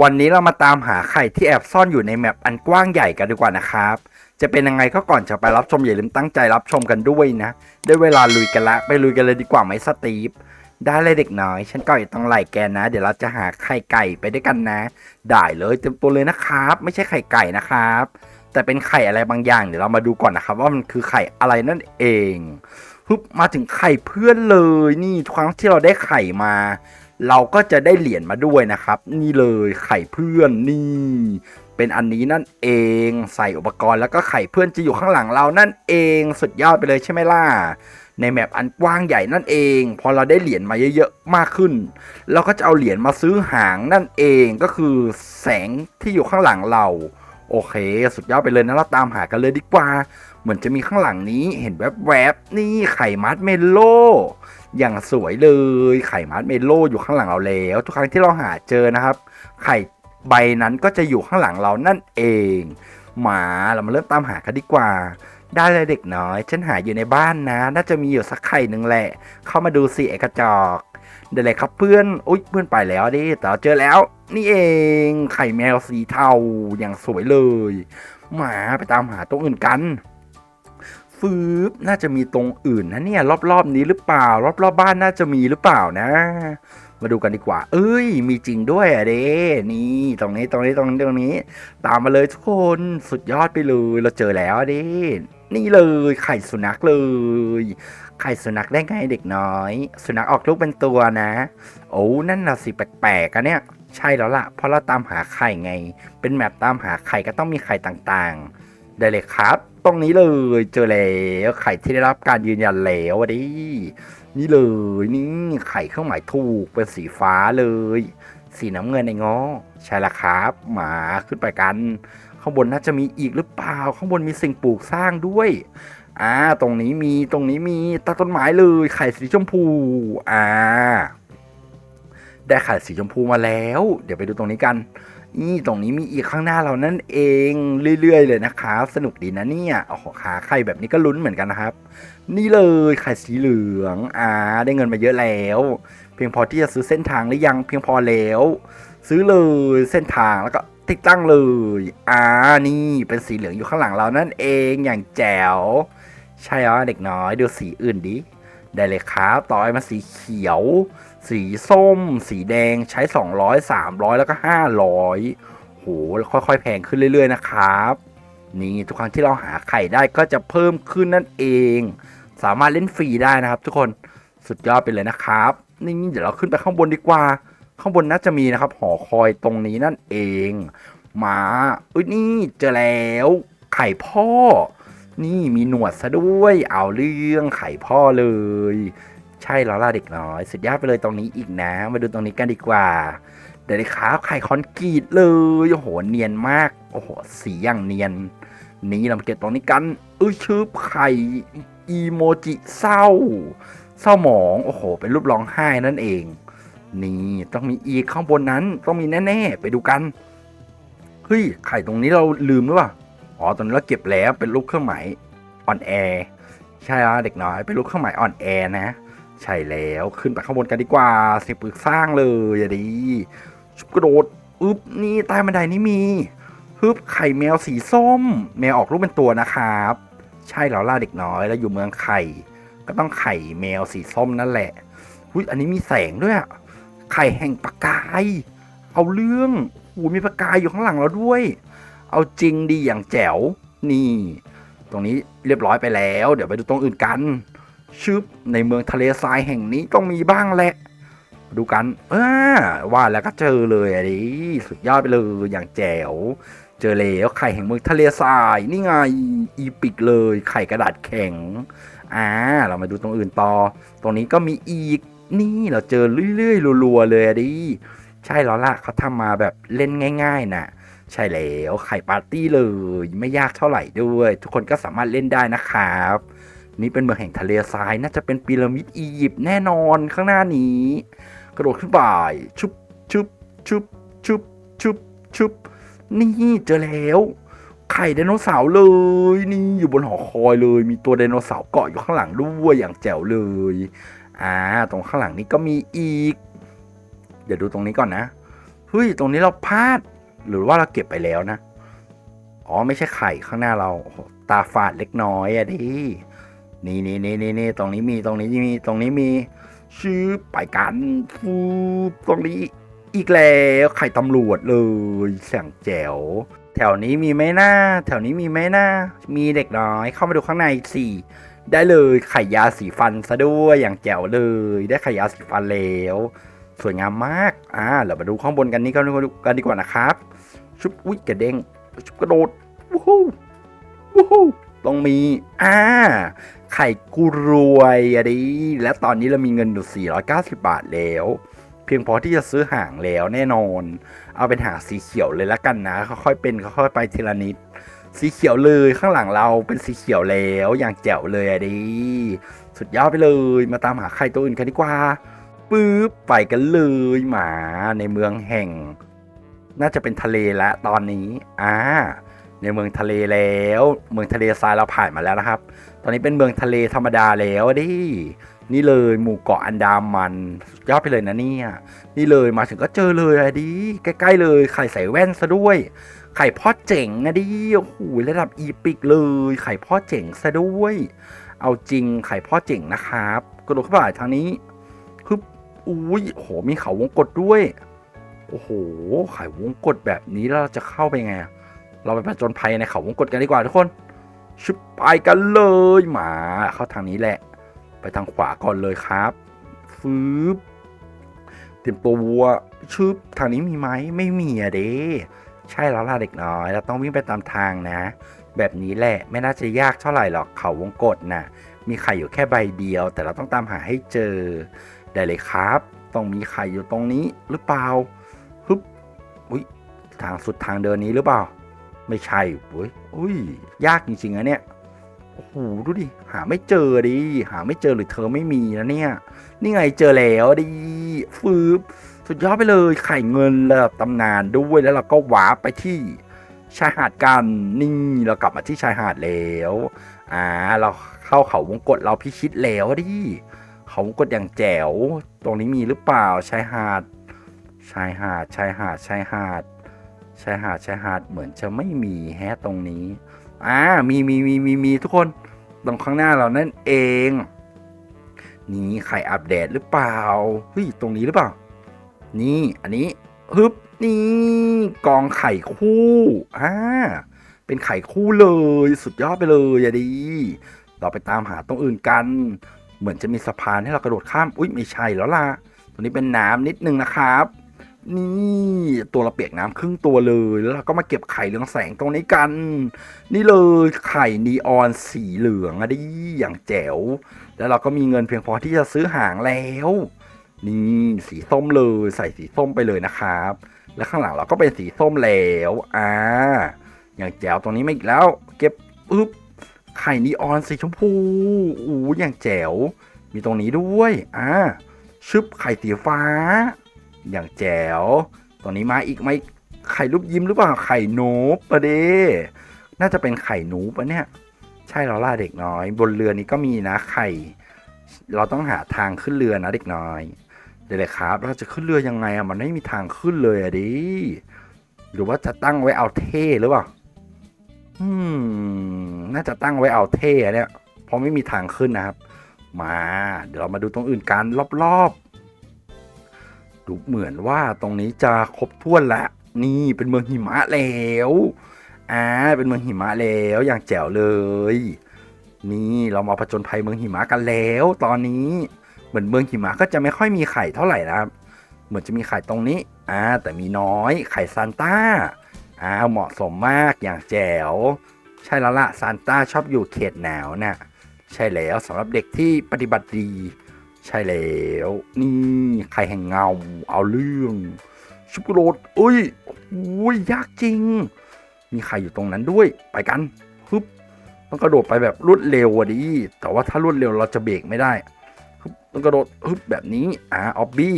วันนี้เรามาตามหาไข่ที่แอบซ่อนอยู่ในแมปอันกว้างใหญ่กันดีกว่านะครับ จะเป็นยังไงก็ก่อนจะไปรับชมอย่าลืมตั้งใจรับชมกันด้วยนะ ได้เวลาลุยกันละ ไปลุยกันเลยดีกว่าไหมสตีฟ ได้เลยเด็กน้อย ฉันก็อยู่ตรงไหล่แกนะ เดี๋ยวเราจะหาไข่ไก่ไปด้วยกันนะ ได้เลยเต็มตัวเลยนะครับ ไม่ใช่ไข่ไก่นะครับ แต่เป็นไข่อะไรบางอย่าง เดี๋ยวเรามาดูก่อนนะครับ ว่ามันคือไข่อะไรนั่นเองฮึบมาถึงไข่เพื่อนเลย นี่ทุกครั้งที่เราได้ไข่มา เราก็จะได้เหรียญมาด้วยนะครับ นี่เลยไข่เพื่อนนี่ เป็นอันนี้นั่นเองใส่อุปกรณ์แล้วก็ไข่เพื่อนจะอยู่ข้างหลังเรานั่นเองสุดยอดไปเลยใช่ไหมล่ะในแมปอันกว้างใหญ่นั่นเอง พอเราได้เหรียญมาเยอะๆมากขึ้น เราก็จะเอาเหรียญมาซื้อหางนั่นเองก็คือแสงที่อยู่ข้างหลังเรา โอเค สุดยอดไปเลยนะเราตามหากันเลยดีกว่า เหมือนจะมีข้างหลังนี้เห็นแวบๆนี่ไข่มัดเมโล อย่างสวยเลยไข่มัดเมลโล่อยู่ข้างหลังเราแล้ว ทุกครั้งที่เราหาเจอนะครับ ไข่ใบนั้นก็จะอยู่ข้างหลังเรานั่นเอง หมาเรามาเริ่มตามหากันดีกว่า ได้เลยเด็กน้อย ฉันหาอยู่ในบ้านนะ น่าจะมีอยู่สักไข่หนึ่งแหละ เข้ามาดูสิไอกระจอกได้เลยครับเพื่อน อุ้ยเพื่อนไปแล้วดิแต่เจอแล้ว นี่เอง ไข่แมวสีเทาอย่างสวยเลย หมาไปตามหาตรงอื่นกัน ฟืบน่าจะมีตรงอื่นนะเนี่ยรอบๆนี้หรือเปล่า รอบๆบบ้านน่าจะมีหรือเปล่านะ มาดูกันดีกว่า เอ้ย มีจริงด้วยอะเด้นี่ตรงนี้ตรงนี้ตรงนี้ตรงนี้ ตามมาเลยทุกคนสุดยอดไปเลยเราเจอแล้วเด้นี่เลยไข่สุนัขเลย ไข่สุนัขได้ไงเด็กน้อย สุนัขออกลูกเป็นตัวนะ โอ้นั่นน่ะสิแปลกๆอะเนี่ยใช่แล้วล่ะ เพราะเราตามหาไข่ไง เป็นแมปตามหาไข่ก็ต้องมีไข่ต่างๆ ได้เลยครับ ตรงนี้เลย เจอแล้วไข่ที่ได้รับการยืนยันแล้วอะดินี่เลยนี่ไข่เครื่องหมายถูกเป็นสีฟ้าเลย สีน้ำเงินในงอใช่ละครับหมาขึ้นไปกัน ข้างบนน่าจะมีอีกหรือเปล่า ข้างบนมีสิ่งปลูกสร้างด้วยอ่า ตรงนี้มีตรงนี้มีต้ต้นไม้เลย ไข่สีชมพูอ่าได้ไข่สีชมพูมาแล้ว เดี๋ยวไปดูตรงนี้กัน นี่ตรงนี้มีอีกข้างหน้าเรานั่นเองเรื่อยๆ เลยนะครับ สนุกดีนะเนี่ยโอ้โหขาไข่แบบนี้ก็ลุ้นเหมือนกันนะครับ นี่เลยไข่สีเหลืองอ่าได้เงินมาเยอะแล้ว เพียงพอที่จะซื้อเส้นทางหรือยังเพียงพอแล้ว ซื้อเลยเส้นทางแล้วก็ติดตั้งเลยอ่านี่เป็นสีเหลืองอยู่ข้างหลังเรานั่นเองอย่างแจ๋วใช่แล้วเด็กน้อยดูสีอื่นดิได้เลยครับ ต่อไปมาสีเขียว สีส้ม สีแดงใช้ 200 300 แล้วก็ 500โหแล้วค่อยๆ แพงขึ้นเรื่อย ๆ นะครับ นี่ทุกครั้งที่เราหาไข่ได้ก็จะเพิ่มขึ้นนั่นเอง สามารถเล่นฟรีได้นะครับ ทุกคนสุดยอดไปเลยนะครับ นี่เดี๋ยวเราขึ้นไปข้างบนดีกว่า ข้างบนน่าจะมีนะครับ หอคอยตรงนี้นั่นเองมาอุ้ยนี่เจอแล้วไข่พ่อ นี่มีหนวดซะด้วย เอาเรื่องไข่พ่อเลย ใช่แล้วล่ะเด็กน้อย สุดยอดไปเลยตรงนี้อีกนะ มาดูตรงนี้กันดีกว่า เดี๋ยวครับไข่คอนกรีตเลยโอ้โหเนียนมาก โอ้โหสีอย่างเนียน นี่เราเก็บตรงนี้กันเอ้ยชืบไข่อีโมจิเศร้า เศร้าหมองโอ้โห เป็นรูปร้องไห้นั่นเอง นี่ต้องมีอีข้างบนนั้นต้องมีแน่ๆ ไปดูกันเฮ้ยไข่ตรงนี้เราลืมหรือเปล่าอ๋อตอนนี้เราเก็บแล้วเป็นรูปเครื่องหมายอ่อนแอใช่แล้วเด็กน้อยเป็นรูปเครื่องหมายอ่อนแอนะ ใช่แล้วขึ้นไปข้างบนกันดีกว่าสิปึกสร้างเลยอะดีชุบกระโดดอึ๊บนี่ใต้บันไดนี้มีฮึบไข่แมวสีส้ม แมวออกรูปเป็นตัวนะครับ ใช่แล้วล่ะเด็กน้อยแล้วอยู่เมืองไข่ ก็ต้องไข่แมวสีส้มนั่นแหละหุ้ยอันนี้มีแสงด้วยอะไข่แห่งประกาย เอาเรื่องหูมีประกายอยู่ข้างหลังเราด้วย เอาจริงดีอย่างแจ๋วนี่ ตรงนี้เรียบร้อยไปแล้ว เดี๋ยวไปดูตรงอื่นกัน ชึบในเมืองทะเลทรายแห่งนี้ต้องมีบ้างแหละ ดูกันเออว่าแล้วก็เจอเลยอะดิสุดยอดไปเลยอย่างแจ๋ว เจอแล้วไข่แห่งเมืองทะเลทรายนี่ไงอีปิกเลยไข่กระดาษแข็งอ่าเรามาดูตรงอื่นต่อ ตรงนี้ก็มีอีกนี่เราเจอเรื่อยๆรัวๆเลยอะดิใช่แล้วล่ะเขาทำมาแบบเล่นง่าย ๆน่ะใช่แล้วไข่ปาร์ตี้เลย ไม่ยากเท่าไหร่ด้วย ทุกคนก็สามารถเล่นได้นะครับ นี่เป็นเมืองแห่งทะเลทรายน่าจะเป็นพีระมิดอียิปต์แน่นอนข้างหน้านี้ กระโดดขึ้นไปชุบชุบชุบชุบชุบชุบนี่เจอแล้วไข่ไดโนเสาร์เลย นี่อยู่บนหอคอยเลย มีตัวไดโนเสาร์เกาะอยู่ข้างหลังด้วยอย่างแจ๋วเลยอ่าตรงข้างหลังนี้ก็มีอีก เดี๋ยวดูตรงนี้ก่อนนะฮึฮ้ยตรงนี้เราพลาด หรือว่าเราเก็บไปแล้วนะอ๋อไม่ใช่ไข่ข้างหน้าเราตาฝาดเล็กน้อยอะดิ นี่นี่นี่นี่นี่ตรงนี้มีตรงนี้มีตรงนี้มีชื่อไปกันฟูตรงนี้อีกแล้วไข่ตำรวจเลยเสียงแจ๋วแถวนี้มีไหมหน้า แถวนี้มีไหมหน้า มีเด็กน้อยเข้ามาดูข้างในสี่ได้เลยไข่ยาสีฟันซะด้วยอย่างแจ๋วเลย ได้ไข่ยาสีฟันแล้วสวยงามมาก อ่า เรามาดูข้างบนกันนี้กันกันดีกว่านะครับ ชุบอุ้ยกระเด้งชุบกระโดด วู้ฮู้วู้ฮู้ต้องมี อ่า ไข่กูรวยอะดิและตอนนี้เรามีเงินอยู่ 490 บาทแล้ว เพียงพอที่จะซื้อหางแล้วแน่นอน เอาเป็นหางสีเขียวเลยละกันนะ ค่อยๆเป็นค่อยๆไปทีละนิด สีเขียวเลยข้างหลังเราเป็นสีเขียวแล้วอย่างแจ๋วเลยอะดิสุดยอดไปเลยมาตามหาไข่ตัวอื่นกันดีกว่าปึ๊บไปกันเลยหมาในเมืองแห่ง น่าจะเป็นทะเลแล้วตอนนี้อ่า ในเมืองทะเลแล้ว เมืองทะเลทรายเราผ่านมาแล้วนะครับ ตอนนี้เป็นเมืองทะเลธรรมดาแล้วดินี่เลยหมู่เกาะอันดามันสุดยอดไปเลยนะเนี่ย นี่เลยมาถึงก็เจอเลยอะดิใกล้ๆเลยไข่ใส่แว่นซะด้วย ไข่พ่อเจ๋งอะดิโอ้โหระดับอีปิกเลย ไข่พ่อเจ๋งซะด้วย เอาจริงไข่พ่อเจ๋งนะครับกระโดดเข้าไปทางนี้ฮึบอุ้ยโอ้โหมีเขาวงกดด้วย โอ้โหไข่วงกดแบบนี้แล้วเราจะเข้าไปไงอะ เราไปผจญภัยในเขาวงกดกันดีกว่าทุกคนชุบไปกันเลยมาเข้าทางนี้แหละ ไปทางขวาก่อนเลยครับฟืบเตรียมตัวชุบทางนี้มีไหมไม่มีอะเด้ใช่แล้วล่ะเด็กน้อย เราต้องวิ่งไปตามทางนะ แบบนี้แหละไม่น่าจะยากเท่าไหร่หรอกเขาวงกดน่ะมีไข่อยู่แค่ใบเดียว แต่เราต้องตามหาให้เจอได้เลยครับ ต้องมีไข่อยู่ตรงนี้หรือเปล่าฮึบอุ้ยทางสุดทางเดินนี้หรือเปล่า ไม่ใช่อุ้ยอุ้ย ยากจริงๆอะเนี่ย โอ้โห ดูดิ หาไม่เจอดิ หาไม่เจอหรือเธอไม่มีนะเนี่ย นี่ไงเจอแล้วดิ ฟืบ สุดยอดไปเลย ไข่เงินระดับตำนานด้วย แล้วเราก็วาร์ปไปที่ชายหาดกัน นี่เรากลับมาที่ชายหาดแล้ว อ่า เราเข้าเขาวงกฏเราพิชิตแล้วดิ เขาวงกฏอย่างแจ๋ว ตรงนี้มีหรือเปล่าชายหาด ชายหาด ชายหาด ชายหาด ชายหาดชายหาดเหมือนจะไม่มีแฮะตรงนี้อ่ามีมีมีมีมีทุกคนตรงข้างหน้าเรานั่นเอง นี่ไข่อัปเดตหรือเปล่าเฮ้ยตรงนี้หรือเปล่า นี่อันนี้ฮึบนี่กองไข่คู่อ่าเป็นไข่คู่เลยสุดยอดไปเลยอะดีเราไปตามหาตรงอื่นกัน เหมือนจะมีสะพานให้เรากระโดดข้าม อุ้ยไม่ใช่แล้วล่ะ ตรงนี้เป็นน้ำนิดนึงนะครับ นี่ตัวเราเปียกน้ำครึ่งตัวเลยแล้วเราก็มาเก็บไข่เรืองแสงตรงนี้กัน นี่เลยไข่นีออนสีเหลืองอะดิอย่างแจ๋ว แล้วเราก็มีเงินเพียงพอที่จะซื้อหางแล้ว นี่สีส้มเลยใส่สีส้มไปเลยนะครับ แล้วข้างหลังเราก็เป็นสีส้มแล้วอ่าอย่างแจ๋วตรงนี้ไมาอีกแล้ว เก็บปึ๊บไข่นีออนสีชมพูอู้อย่างแจ๋ว มีตรงนี้ด้วยอ่าชึบไข่สีฟ้า อย่างแจ๋วตรงนี้มาอีกไหมไข่รูปยิ้มหรือเปล่าไข่นูบปะเดน่าจะเป็นไข่นูปะเนี่ย ใช่แล้วล่ะเด็กน้อย บนเรือนี้ก็มีนะไข่ เราต้องหาทางขึ้นเรือนะเด็กน้อย เดี๋ยวเลยครับ เราจะขึ้นเรือยังไงอะมันไม่มีทางขึ้นเลยอะดิหรือว่าจะตั้งไว้เอาเท่หรือเปล่าอืมน่าจะตั้งไว้เอาเท่เนี่ยเพราะไม่มีทางขึ้นนะครับ มา เดี๋ยวเรามาดูตรงอื่นกันรอบๆ ดูเหมือนว่าตรงนี้จะครบถ้วนแล้วนี่เป็นเมืองหิมะแล้วอ่าเป็นเมืองหิมะแล้วอย่างแจ๋วเลย นี่เรามาผจญภัยเมืองหิมะกันแล้ว ตอนนี้เหมือนเมืองหิมะก็จะไม่ค่อยมีไข่เท่าไหร่นะครับ เหมือนจะมีไข่ตรงนี้อ่าแต่มีน้อยไข่ซานต้าอ่าเหมาะสมมากอย่างแจ๋วใช่แล้วละซานต้าชอบอยู่เขตหนาวน่ะใช่แล้วสำหรับเด็กที่ปฏิบัติดี ใช่แล้วนี่ไข่แห่งเงาเอาเรื่องชุบกระโดดอุ้ยอุ้ยยากจริง มีไข่อยู่ตรงนั้นด้วยไปกันฮึบต้องกระโดดไปแบบรวดเร็วอะดิแต่ว่าถ้ารวดเร็วเราจะเบรกไม่ได้ฮึบต้องกระโดดฮึบแบบนี้อ่าออบบี้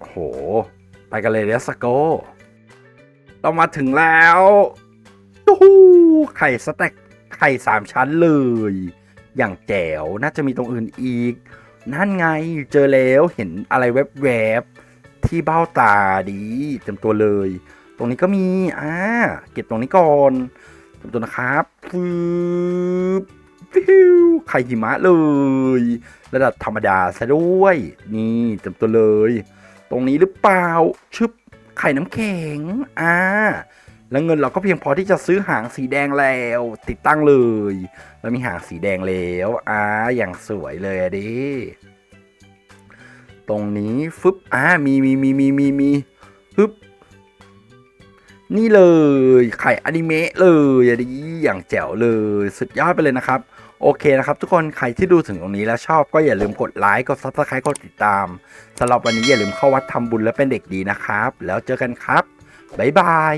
โห ไปกันเลยเดสโกเรามาถึงแล้วยูฮูไข่สแต็กไข่สามชั้นเลย อย่างแจ๋วน่าจะมีตรงอื่นอีก นั่นไงเจอแล้วเห็นอะไรแวบๆที่เบ้าตาดีเต็มตัวเลย ตรงนี้ก็มีอ่าเก็บตรงนี้ก่อนเต็มตัวนะครับฟืบฟิวไข่หิมะเลย ระดับธรรมดาซะด้วย นี่เต็มตัวเลย ตรงนี้หรือเปล่าชึบไข่น้ำแข็งอ่า แล้วเงินเราก็เพียงพอที่จะซื้อหางสีแดงแล้ว ติดตั้งเลยแล้วมีหางสีแดงแล้วอ่าอย่างสวยเลยดิตรงนี้ฟึบอ่ามีมีมีมีมีมีฟึบนี่เลยไข่อนิเมะเลยอดิอย่างแจ๋วเลยสุดยอดไปเลยนะครับ โอเคนะครับ ทุกคนใครที่ดูถึงตรงนี้แล้วชอบก็อย่าลืมกดไลค์กด subscribe กดติดตามสำหรับวันนี้อย่าลืมเข้าวัดทำบุญและเป็นเด็กดีนะครับ แล้วเจอกันครับบ๊ายบาย